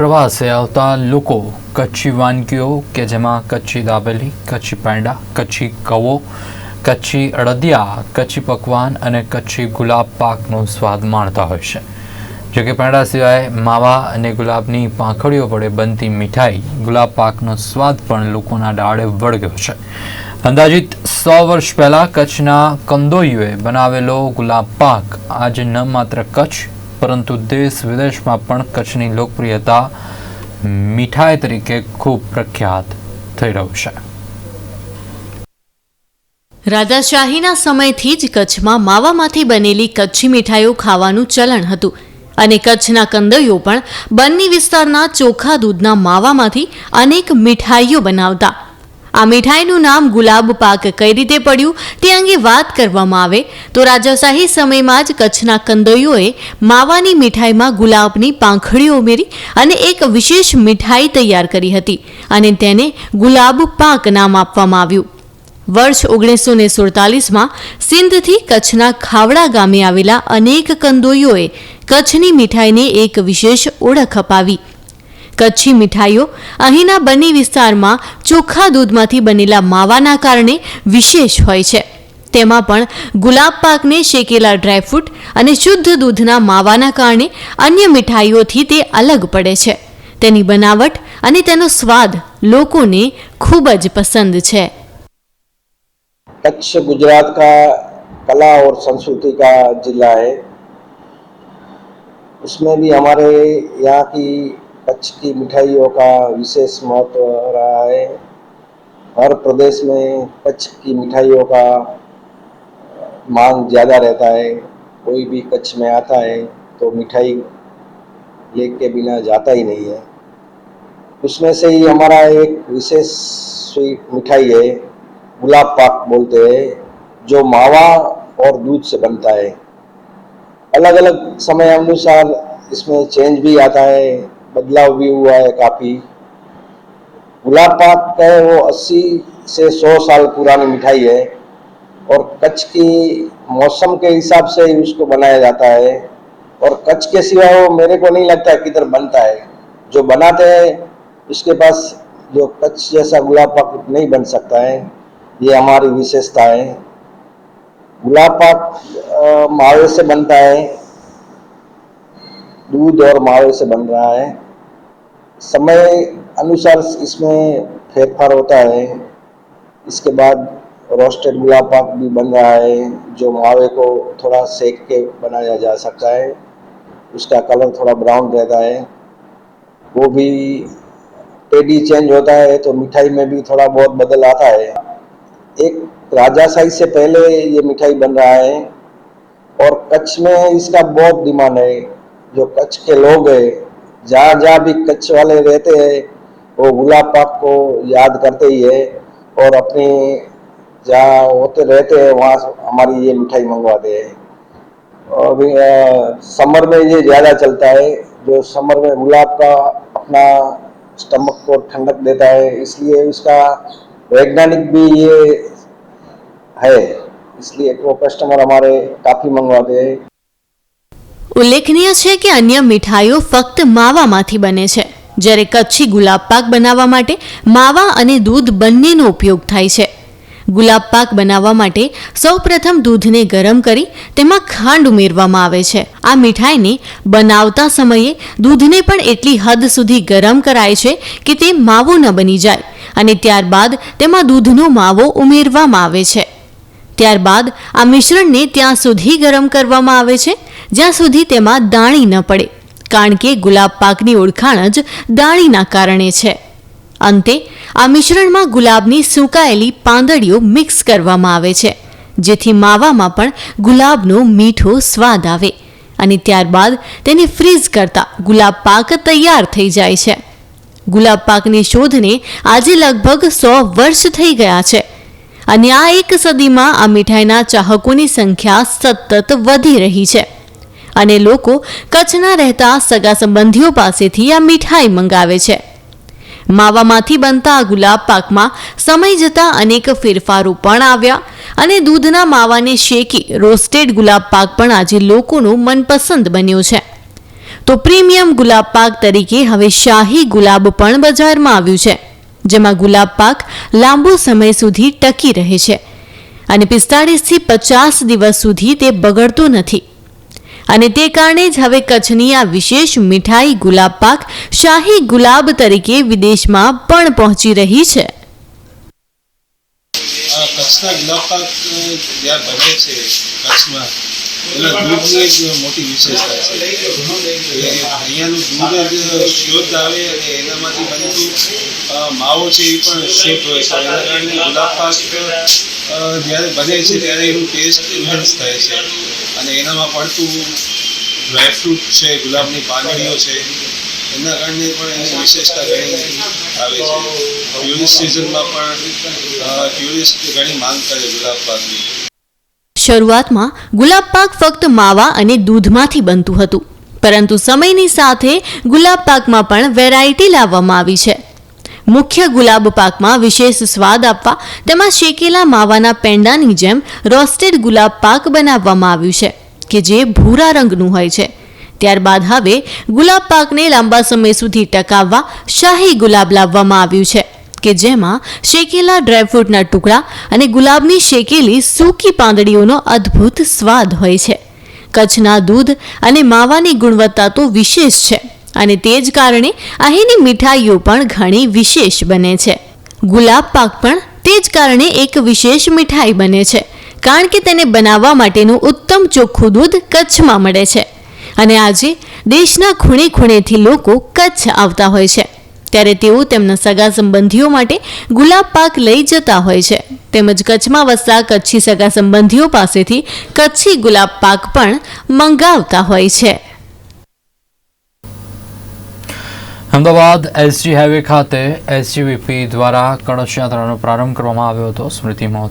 પ્રવાસે આવતા લોકો કચ્છી વાનગીઓ કે જેમાં કચ્છી દાબેલી, કચ્છી પેંડા, કચ્છી કવો, કચ્છી અડદિયા, કચ્છી પકવાન અને કચ્છી ગુલાબ પાકનો સ્વાદ માણતા હોય છે. જો કે પેંડા સિવાય માવા અને ગુલાબની પાંખડીઓ વડે બનતી મીઠાઈ, ગુલાબ પાકનો સ્વાદ પણ લોકોના ડાળે વળગ્યો છે. અંદાજિત સો વર્ષ પહેલાં કચ્છના કંદોઈઓએ બનાવેલો ગુલાબ પાક આજે ન માત્ર કચ્છ પરંતુ દેશ વિદેશમાં પણ કચ્છની લોકપ્રિયતા મીઠાઈ તરીકે ખૂબ પ્રખ્યાત થઈ રહ્યું છે. રાજાશાહીના સમયથી જ કચ્છમાં માવામાંથી બનેલી કચ્છી મીઠાઈઓ ખાવાનું ચલણ હતું અને કચ્છના કંદઈઓ પણ બન્ની વિસ્તારના ચોખા દૂધના માવામાંથી અનેક મીઠાઈઓ બનાવતા આ મીઠાઈનું નામ ગુલાબ પાક કઈ રીતે પડ્યું તે અંગે વાત કરવામાં આવે તો રાજાશાહી સમયમાં જ કચ્છના કંદોઈઓએ માવાની મીઠાઈમાં ગુલાબની પાંખડીઓ ઉમેરી અને એક વિશેષ મીઠાઈ તૈયાર કરી હતી અને તેને ગુલાબ પાક નામ આપવામાં આવ્યું. વર્ષ ઓગણીસો ને સુડતાલીસમાં સિંધથી કચ્છના ખાવડા ગામે આવેલા અનેક કંદોઈઓએ કચ્છની મીઠાઈને એક વિશેષ ઓળખ અપાવી. કચ્છી મીઠાઈઓ અહીંના બની વિસ્તારમાં ચોખ્ખા દૂધમાંથી બનેલા માવાના કારણે વિશેષ હોય છે તેમાં પણ ગુલાબ પાકને શેકેલા ડ્રાયફ્રૂટ અને શુદ્ધ દૂધના માવાના કારણે અન્ય મીઠાઈઓથી તે અલગ પડે છે તેની બનાવટ અને તેનો સ્વાદ લોકોને ખૂબ જ પસંદ છે कच्छ गुजरात का कला और संस्कृति का जिला है उसमें भी हमारे यहाँ की कच्छ की मिठाइयों का विशेष महत्व रहा है। हर प्रदेश में कच्छ की मिठाइयों का मांग ज़्यादा रहता है। कोई भी कच्छ में आता है तो मिठाई लेके बिना जाता ही नहीं है। उसमें से ही हमारा एक विशेष स्वीट मिठाई है, गुलाब पाक बोलते हैं, जो मावा और दूध से बनता है। अलग अलग समय अनुसार इसमें चेंज भी आता है। बदलाव भी हुआ है काफ़ी। गुलाब है वो 80 से 100 साल पुरानी मिठाई है और कच्छ की मौसम के हिसाब से ही उसको बनाया जाता है। और कच्छ के सिवा वो मेरे को नहीं लगता किधर बनता है। जो बनाते हैं, उसके पास जो कच्छ जैसा गुलाब पाक नहीं बन सकता है। ये हमारी विशेषता है। गुलाब पाक मावे से बनता है। दूध और मावे से बन रहा है। समय अनुसार इसमें फेरफार होता है। इसके बाद रोस्टेड गुलाब पाक भी बन रहा है, जो मावे को थोड़ा सेक के बनाया जा सकता है। उसका कलर थोड़ा ब्राउन रहता है। वो भी टेडी चेंज होता है तो मिठाई में भी थोड़ा बहुत बदल आता है। एक राजाशाही से पहले ये मिठाई बन रहा है, और कच्छ में इसका बहुत डिमांड है। जो कच्छ के लोग हैं, जहाँ जहाँ भी कच्छ वाले रहते हैं, वो गुलाब पाक को याद करते ही है और अपने जहाँ होते रहते हैं, वहाँ हमारी ये मिठाई मंगवाते हैं। और समर में ये ज़्यादा चलता है, जो समर में गुलाब का अपना स्टमक को ठंडक देता है, इसलिए इसका वैज्ञानिक भी ये है, इसलिए वो कस्टमर हमारे काफ़ी मंगवाते हैं। ઉલ્લેખનીય છે કે અન્ય મીઠાઈઓ ફક્ત માવામાંથી બને છે, જ્યારે કચ્છી ગુલાબ પાક બનાવવા માટે માવા અને દૂધ બંનેનો ઉપયોગ થાય છે. ગુલાબ પાક બનાવવા માટે સૌપ્રથમ દૂધને ગરમ કરી તેમાં ખાંડ ઉમેરવામાં આવે છે. આ મીઠાઈને બનાવતા સમયે દૂધને પણ એટલી હદ સુધી ગરમ કરાય છે કે તે માવો ન બની જાય અને ત્યારબાદ તેમાં દૂધનો માવો ઉમેરવામાં આવે છે. ત્યારબાદ આ મિશ્રણને ત્યાં સુધી ગરમ કરવામાં આવે છે, જ્યાં સુધી તેમાં દાણી ન પડે, કારણ કે ગુલાબ પાકની ઓળખાણ જ દાણીના કારણે છે. અંતે, આ મિશ્રણમાં ગુલાબની સુકાયેલી પાંદડીઓ મિક્સ કરવામાં આવે છે, જેથી માવામાં પણ ગુલાબનો મીઠો સ્વાદ આવે અને ત્યારબાદ તેને ફ્રીઝ કરતા ગુલાબ પાક તૈયાર થઈ જાય છે. ગુલાબ પાકની શોધને આજે લગભગ સો વર્ષ થઈ ગયા છે. અને આ એક સદીમાં આ મીઠાઈના ચાહકોની સંખ્યા સતત વધી રહી છે. અને લોકો કચ્છના રહેતા સગા સંબંધીઓ પાસેથી આ મીઠાઈ મંગાવે છે. માવામાંથી બનતા આ ગુલાબ પાકમાં સમય જતાં અનેક ફેરફારો પણ આવ્યા અને દૂધના માવાને શેકી રોસ્ટેડ ગુલાબ પાક પણ આજે લોકોનું મનપસંદ બન્યો છે. તો પ્રીમિયમ ગુલાબ પાક તરીકે હવે શાહી ગુલાબ પણ બજારમાં આવ્યું છે. જેમાં ગુલાબ પાક લાંબો સમય સુધી ટકી રહે છે અને પિસ્તાળીસથી પચાસ દિવસ સુધી તે બગડતો નથી. અને તે કારણે જ હવે કચ્છની આ વિશેષ મીઠાઈ ગુલાબ પાક શાહી ગુલાબ તરીકે વિદેશમાં પણ પહોંચી રહી છે. કચ્છના ગુલાબ પાક જ્યાં બને છે કચ્છમાં એના દૂધની એક મોટી વિશેષતા છે. અહીંયાનું દૂધ શુદ્ધ આવે અને એનામાંથી બનતું માવો છે એ પણ શુદ્ધ હોય છે. એના કારણે ગુલાબ જ્યારે બને છે ત્યારે એનું ટેસ્ટ ઇન્હેન્સ થાય છે. અને એનામાં પડતું ડ્રાયફ્રૂટ છે, ગુલાબની પાંદડીઓ છે, એના કારણે પણ એની વિશેષતા ઘણી આવે છે. ટ્યુરિસ્ટ સિઝનમાં પણ ટ્યુરિસ્ટ ઘણી માંગ કરે ગુલાબ પાકની. શરૂઆતમાં ગુલાબ પાક ફક્ત માવા અને દૂધમાંથી બનતું હતું. પરંતુ સમયની સાથે ગુલાબ પાકમાં પણ વેરાયટી લાવવામાં આવી છે. મુખ્ય ગુલાબ પાકમાં વિશેષ સ્વાદ આપવા તેમાં શેકેલા માવાના પેંડાની જેમ રોસ્ટેડ ગુલાબ પાક બનાવવામાં આવ્યું છે, કે જે ભૂરા રંગનું હોય છે. ત્યારબાદ હવે ગુલાબ પાકને લાંબા સમય સુધી ટકાવવા શાહી ગુલાબ લાવવામાં આવ્યું છે. કે જેમાં શેકેલા ડ્રાયફ્રૂટના ટુકડા અને ગુલાબની શેકેલી સૂકી પાંદડીઓનો અદ્ભુત સ્વાદ હોય છે. કચ્છના દૂધ અને માવાની ગુણવત્તા તો વિશેષ છે અને તે જ કારણે અહીંની મીઠાઈઓ પણ ઘણી વિશેષ બને છે. ગુલાબ પાક પણ તે જ કારણે એક વિશેષ મીઠાઈ બને છે, કારણ કે તેને બનાવવા માટેનું ઉત્તમ ચોખ્ખું દૂધ કચ્છમાં મળે છે. અને આજે દેશના ખૂણે ખૂણેથી લોકો કચ્છ આવતા હોય છે. ત્યારે તેઓ તેમના સગા સંબંધીઓ માટે ગુલાબ પાક લઈ જતા હોય છે. તેમજ કચ્છમાં વસતા કચ્છી સગા સંબંધીઓ પાસેથી કચ્છી ગુલાબ પાક પણ મંગાવતા હોય છે. અમદાવાદ એસજી હાઈવે ખાતે એસજીવીપી દ્વારા કળશ યાત્રાનો પ્રારંભ કરવામાં આવ્યો હતો. સ્મૃતિ મહોત્સવ